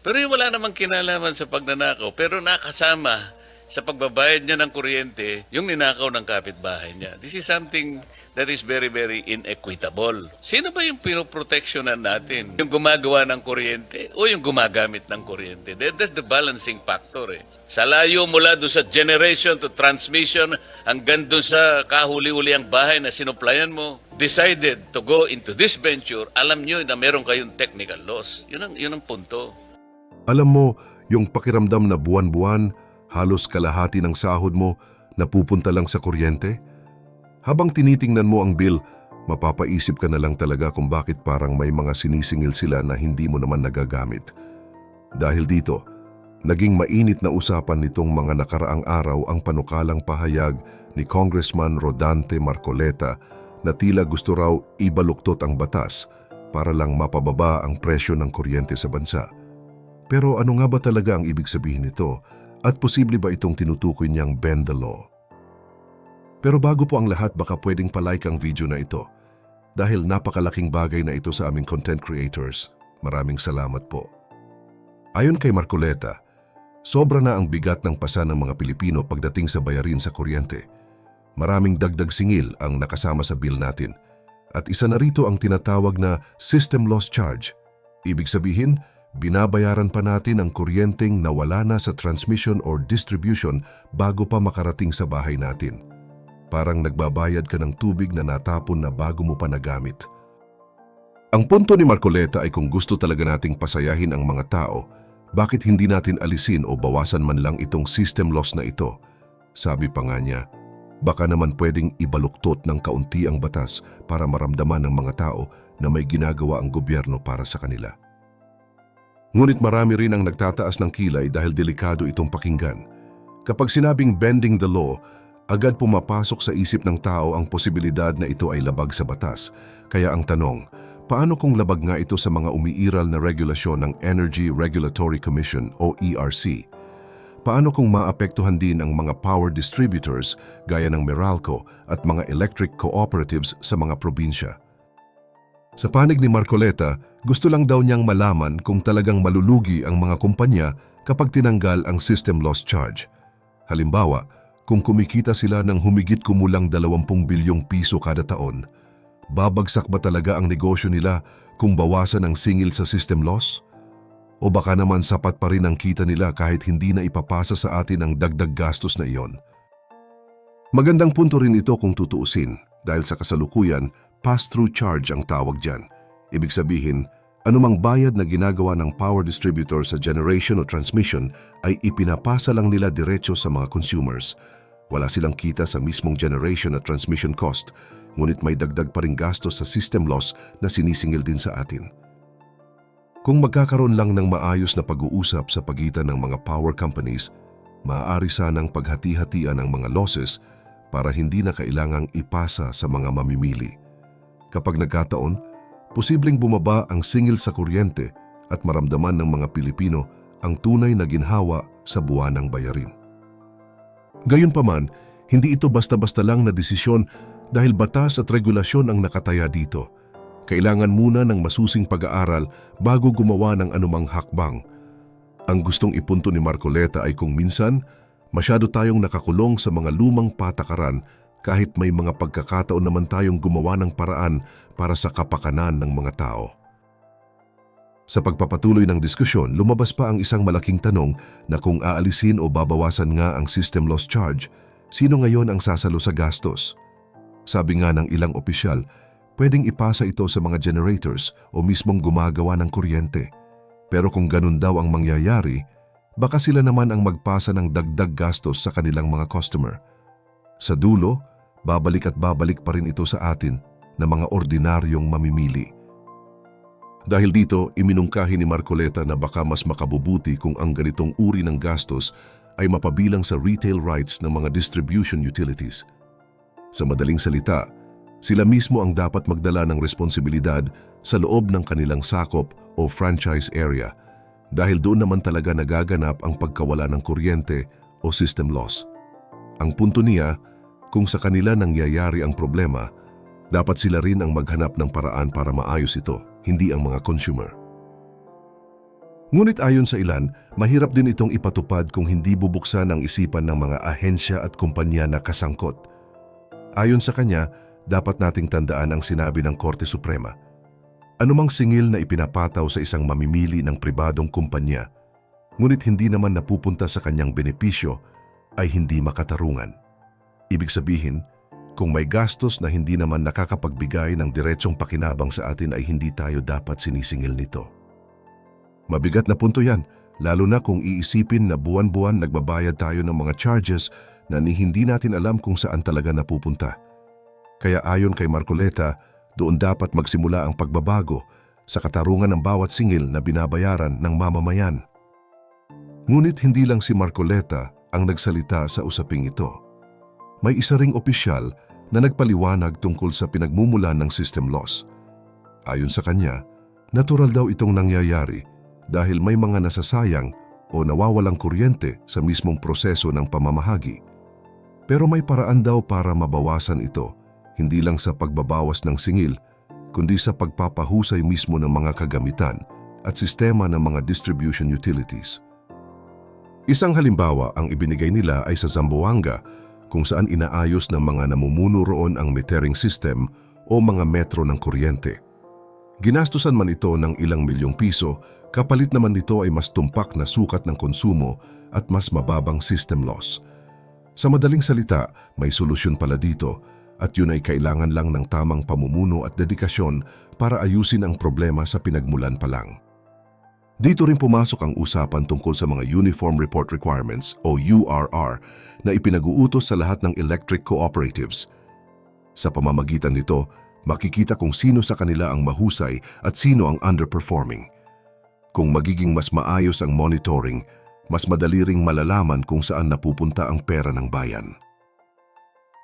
Pero yung wala namang kinalaman sa pagnanakaw, pero nakasama sa pagbabayad niya ng kuryente, yung ninakaw ng kapitbahay niya. This is something that is very, very inequitable. Sino ba yung pinoproteksyonan natin? Yung gumagawa ng kuryente o yung gumagamit ng kuryente? That, that's the balancing factor eh. Sa layo mula doon sa generation to transmission hanggang doon sa kahuli-huli ang bahay na sinuplayan mo, decided to go into this venture, alam nyo na meron kayong technical loss. Yun ang, yun ang punto. Alam mo, yung pakiramdam na buwan-buwan, halos kalahati ng sahod mo napupunta lang sa kuryente? Habang tinitingnan mo ang bill, mapapaisip ka na lang talaga kung bakit parang may mga sinisingil sila na hindi mo naman nagagamit. Dahil dito, naging mainit na usapan nitong mga nakaraang araw ang panukalang pahayag ni Congressman Rodante Marcoleta na tila gusto raw ibaluktot ang batas para lang mapababa ang presyo ng kuryente sa bansa. Pero ano nga ba talaga ang ibig sabihin nito at posible ba itong tinutukoy niyang bend the law? Pero bago po ang lahat baka pwedeng palike ang video na ito dahil napakalaking bagay na ito sa aming content creators. Maraming salamat po. Ayon kay Marcoleta, sobra na ang bigat ng pasa ng mga Pilipino pagdating sa bayarin sa kuryente. Maraming dagdag singil ang nakasama sa bill natin at isa na rito ang tinatawag na system loss charge. Ibig sabihin, binabayaran pa natin ang kuryenteng nawala na sa transmission or distribution bago pa makarating sa bahay natin. Parang nagbabayad ka ng tubig na natapon na bago mo pa nagamit. Ang punto ni Marcoleta ay kung gusto talaga nating pasayahin ang mga tao, bakit hindi natin alisin o bawasan man lang itong system loss na ito? Sabi pa nga niya, baka naman pwedeng ibaluktot ng kaunti ang batas para maramdaman ng mga tao na may ginagawa ang gobyerno para sa kanila. Ngunit marami rin ang nagtataas ng kilay dahil delikado itong pakinggan. Kapag sinabing bending the law, agad pumapasok sa isip ng tao ang posibilidad na ito ay labag sa batas. Kaya ang tanong, paano kung labag nga ito sa mga umiiral na regulasyon ng Energy Regulatory Commission o ERC? Paano kung maapektuhan din ang mga power distributors gaya ng Meralco at mga electric cooperatives sa mga probinsya? Sa panig ni Marcoleta, gusto lang daw niyang malaman kung talagang malulugi ang mga kumpanya kapag tinanggal ang system loss charge. Halimbawa, kung kumikita sila ng humigit kumulang 20 bilyong piso kada taon, babagsak ba talaga ang negosyo nila kung bawasan ang singil sa system loss? O baka naman sapat pa rin ang kita nila kahit hindi na ipapasa sa atin ang dagdag gastos na iyon? Magandang punto rin ito kung tutuusin dahil sa kasalukuyan, pass-through charge ang tawag dyan. Ibig sabihin, anumang bayad na ginagawa ng power distributor sa generation o transmission ay ipinapasa lang nila diretso sa mga consumers. Wala silang kita sa mismong generation at transmission cost, ngunit may dagdag pa rin gastos sa system loss na sinisingil din sa atin. Kung magkakaroon lang ng maayos na pag-uusap sa pagitan ng mga power companies, maaari sanang paghati-hatian ang mga losses para hindi na kailangang ipasa sa mga mamimili. Kapag nagkataon, posibleng bumaba ang singil sa kuryente at maramdaman ng mga Pilipino ang tunay na ginhawa sa buwanang bayarin. Gayunpaman, hindi ito basta-basta lang na desisyon dahil batas at regulasyon ang nakataya dito. Kailangan muna ng masusing pag-aaral bago gumawa ng anumang hakbang. Ang gustong ipunto ni Marcoleta ay kung minsan, masyado tayong nakakulong sa mga lumang patakaran kahit may mga pagkakataon naman tayong gumawa ng paraan para sa kapakanan ng mga tao. Sa pagpapatuloy ng diskusyon, lumabas pa ang isang malaking tanong na kung aalisin o babawasan nga ang system loss charge, sino ngayon ang sasalo sa gastos? Sabi nga ng ilang opisyal, pwedeng ipasa ito sa mga generators o mismong gumagawa ng kuryente. Pero kung ganun daw ang mangyayari, baka sila naman ang magpasa ng dagdag gastos sa kanilang mga customer. Sa dulo, babalik at babalik pa rin ito sa atin na mga ordinaryong mamimili. Dahil dito, iminungkahi ni Marcoleta na baka mas makabubuti kung ang ganitong uri ng gastos ay mapabilang sa retail rights ng mga distribution utilities. Sa madaling salita, sila mismo ang dapat magdala ng responsibilidad sa loob ng kanilang sakop o franchise area dahil doon naman talaga nagaganap ang pagkawala ng kuryente o system loss. Ang punto niya, kung sa kanila nangyayari ang problema, dapat sila rin ang maghanap ng paraan para maayos ito, hindi ang mga consumer. Ngunit ayon sa ilan, mahirap din itong ipatupad kung hindi bubuksan ang isipan ng mga ahensya at kumpanya na kasangkot. Ayon sa kanya, dapat nating tandaan ang sinabi ng Korte Suprema. Anumang singil na ipinapataw sa isang mamimili ng pribadong kumpanya, ngunit hindi naman napupunta sa kanyang benepisyo, ay hindi makatarungan. Ibig sabihin, kung may gastos na hindi naman nakakapagbigay ng diretsong pakinabang sa atin ay hindi tayo dapat sinisingil nito. Mabigat na punto yan, lalo na kung iisipin na buwan-buwan nagbabayad tayo ng mga charges na ni hindi natin alam kung saan talaga napupunta. Kaya ayon kay Marcoleta, doon dapat magsimula ang pagbabago sa katarungan ng bawat singil na binabayaran ng mamamayan. Ngunit hindi lang si Marcoleta ang nagsalita sa usaping ito. May isa ring opisyal na nagpaliwanag tungkol sa pinagmumulan ng system loss. Ayon sa kanya, natural daw itong nangyayari dahil may mga nasasayang o nawawalang kuryente sa mismong proseso ng pamamahagi. Pero may paraan daw para mabawasan ito, hindi lang sa pagbabawas ng singil, kundi sa pagpapahusay mismo ng mga kagamitan at sistema ng mga distribution utilities. Isang halimbawa ang ibinigay nila ay sa Zamboanga kung saan inaayos ng mga namumuno roon ang metering system o mga metro ng kuryente. Ginastusan man ito ng ilang milyong piso, kapalit naman nito ay mas tumpak na sukat ng konsumo at mas mababang system loss. Sa madaling salita, may solusyon pala dito at yun ay kailangan lang ng tamang pamumuno at dedikasyon para ayusin ang problema sa pinagmulan pa lang. Dito rin pumasok ang usapan tungkol sa mga Uniform Report Requirements o URR na ipinag-uutos sa lahat ng electric cooperatives. Sa pamamagitan nito, makikita kung sino sa kanila ang mahusay at sino ang underperforming. Kung magiging mas maayos ang monitoring, mas madali ring malalaman kung saan napupunta ang pera ng bayan.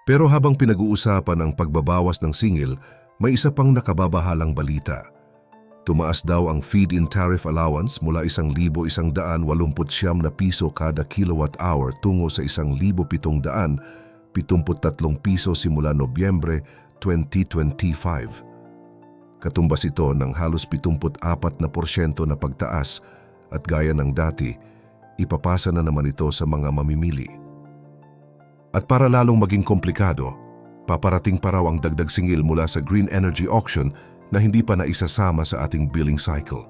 Pero habang pinag-uusapan ang pagbabawas ng singil, may isa pang nakababahalang balita. Tumaas daw ang feed-in tariff allowance mula 1,189 na piso kada kilowatt hour tungo sa 1,773 piso simula Nobyembre 2025. Katumbas ito ng halos 74 na porsyento na pagtaas at gaya ng dati, ipapasa na naman ito sa mga mamimili. At para lalong maging komplikado, paparating pa raw ang dagdag singil mula sa green energy auction na hindi pa naisasama sa ating billing cycle.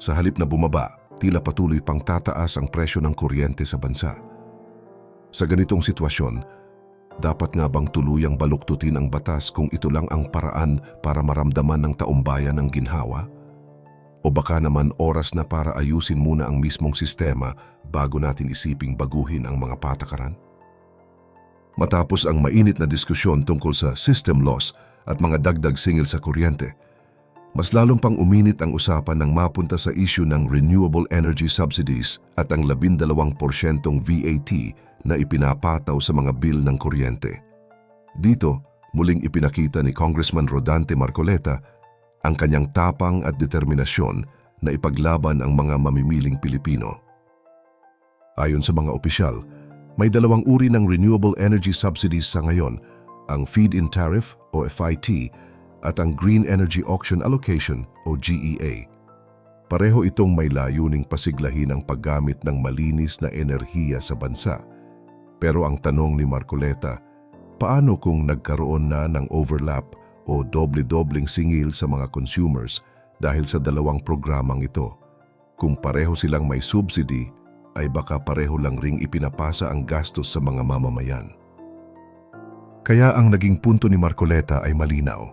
Sa halip na bumaba, tila patuloy pang tataas ang presyo ng kuryente sa bansa. Sa ganitong sitwasyon, dapat nga bang tuluyang baluktutin ang batas kung ito lang ang paraan para maramdaman ng taumbayan ang ginhawa? O baka naman oras na para ayusin muna ang mismong sistema bago natin isiping baguhin ang mga patakaran? Matapos ang mainit na diskusyon tungkol sa system loss at mga dagdag singil sa kuryente, mas lalong pang uminit ang usapan ng mapunta sa issue ng renewable energy subsidies at ang 12% VAT na ipinapataw sa mga bill ng kuryente. Dito, muling ipinakita ni Congressman Rodante Marcoleta ang kanyang tapang at determinasyon na ipaglaban ang mga mamimiling Pilipino. Ayon sa mga opisyal, may dalawang uri ng renewable energy subsidies sa ngayon, ang feed-in tariff o FIT at ang Green Energy Auction Allocation o GEA. Pareho itong may layuning pasiglahin ang paggamit ng malinis na enerhiya sa bansa. Pero ang tanong ni Marcoleta, paano kung nagkaroon na ng overlap o doble-dobling singil sa mga consumers dahil sa dalawang programang ito? Kung pareho silang may subsidy, ay baka pareho lang ring ipinapasa ang gastos sa mga mamamayan. Kaya ang naging punto ni Marcoleta ay malinaw.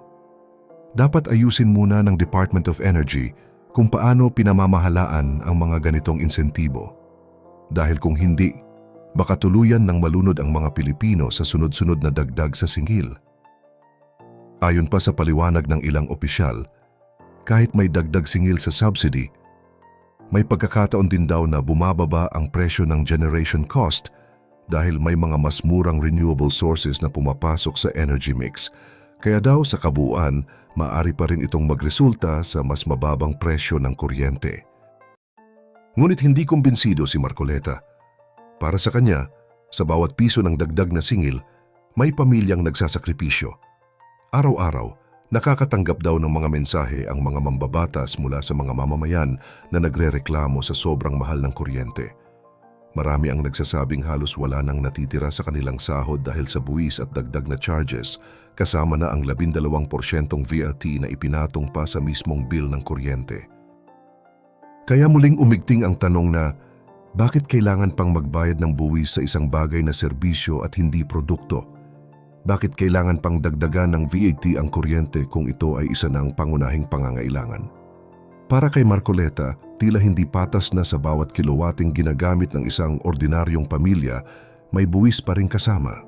Dapat ayusin muna ng Department of Energy kung paano pinamamahalaan ang mga ganitong insentibo. Dahil kung hindi, baka tuluyan ng malunod ang mga Pilipino sa sunod-sunod na dagdag sa singil. Ayon pa sa paliwanag ng ilang opisyal, kahit may dagdag singil sa subsidy, may pagkakataon din daw na bumababa ang presyo ng generation cost dahil may mga mas murang renewable sources na pumapasok sa energy mix. Kaya daw sa kabuuan, maaari pa rin itong magresulta sa mas mababang presyo ng kuryente. Ngunit hindi kumbinsido si Marcoleta. Para sa kanya, sa bawat piso ng dagdag na singil, may pamilyang nagsasakripisyo. Araw-araw, Nakakatanggap daw ng mga mensahe ang mga mambabatas mula sa mga mamamayan na nagrereklamo sa sobrang mahal ng kuryente. Marami ang nagsasabing halos wala nang natitira sa kanilang sahod dahil sa buwis at dagdag na charges, kasama na ang 12% VAT na ipinatong pa sa mismong bill ng kuryente. Kaya muling umigting ang tanong na, bakit kailangan pang magbayad ng buwis sa isang bagay na serbisyo at hindi produkto? Bakit kailangan pang dagdagan ng VAT ang kuryente kung ito ay isa ng pangunahing pangangailangan? Para kay Marcoleta, tila hindi patas na sa bawat kilowating ginagamit ng isang ordinaryong pamilya, may buwis pa rin kasama.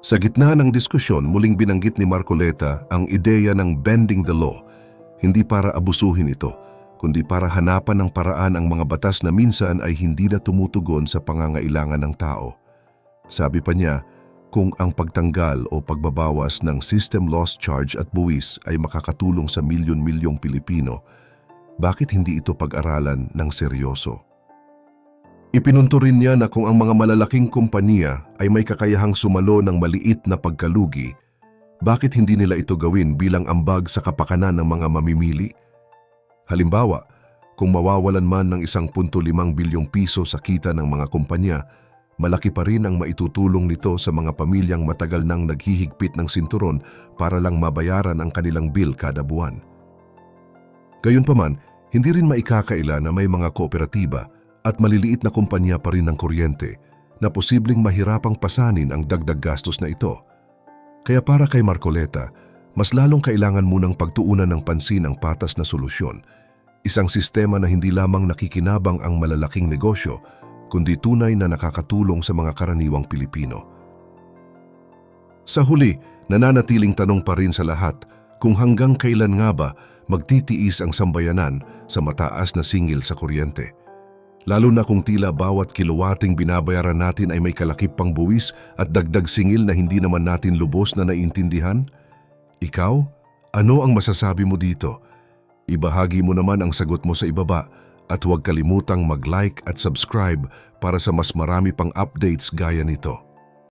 Sa gitna ng diskusyon, muling binanggit ni Marcoleta ang ideya ng bending the law, hindi para abusuhin ito, kundi para hanapan ng paraan ang mga batas na minsan ay hindi na tumutugon sa pangangailangan ng tao. Sabi pa niya, kung ang pagtanggal o pagbabawas ng system loss charge at buwis ay makakatulong sa milyon-milyong Pilipino, bakit hindi ito pag-aralan ng seryoso? Ipinunto rin niya na kung ang mga malalaking kumpanya ay may kakayahang sumalo ng maliit na pagkalugi, bakit hindi nila ito gawin bilang ambag sa kapakanan ng mga mamimili? Halimbawa, kung mawawalan man ng 1.5 bilyong piso sa kita ng mga kumpanya, malaki pa rin ang maitutulong nito sa mga pamilyang matagal nang naghihigpit ng sinturon para lang mabayaran ang kanilang bill kada buwan. Gayunpaman, hindi rin maikakaila na may mga kooperatiba at maliliit na kumpanya pa rin ng kuryente na posibleng mahirapang pasanin ang dagdag gastos na ito. Kaya para kay Marcoleta, mas lalong kailangan munang pagtuunan ng pansin ang patas na solusyon, isang sistema na hindi lamang nakikinabang ang malalaking negosyo, kundi tunay na nakakatulong sa mga karaniwang Pilipino. Sa huli, nananatiling tanong pa rin sa lahat kung hanggang kailan nga ba magtitiis ang sambayanan sa mataas na singil sa kuryente. Lalo na kung tila bawat kilowating binabayaran natin ay may kalakip pang buwis at dagdag singil na hindi naman natin lubos na naiintindihan? Ikaw, ano ang masasabi mo dito? Ibahagi mo naman ang sagot mo sa ibaba at huwag kalimutang mag-like at subscribe para sa mas marami pang updates gaya nito.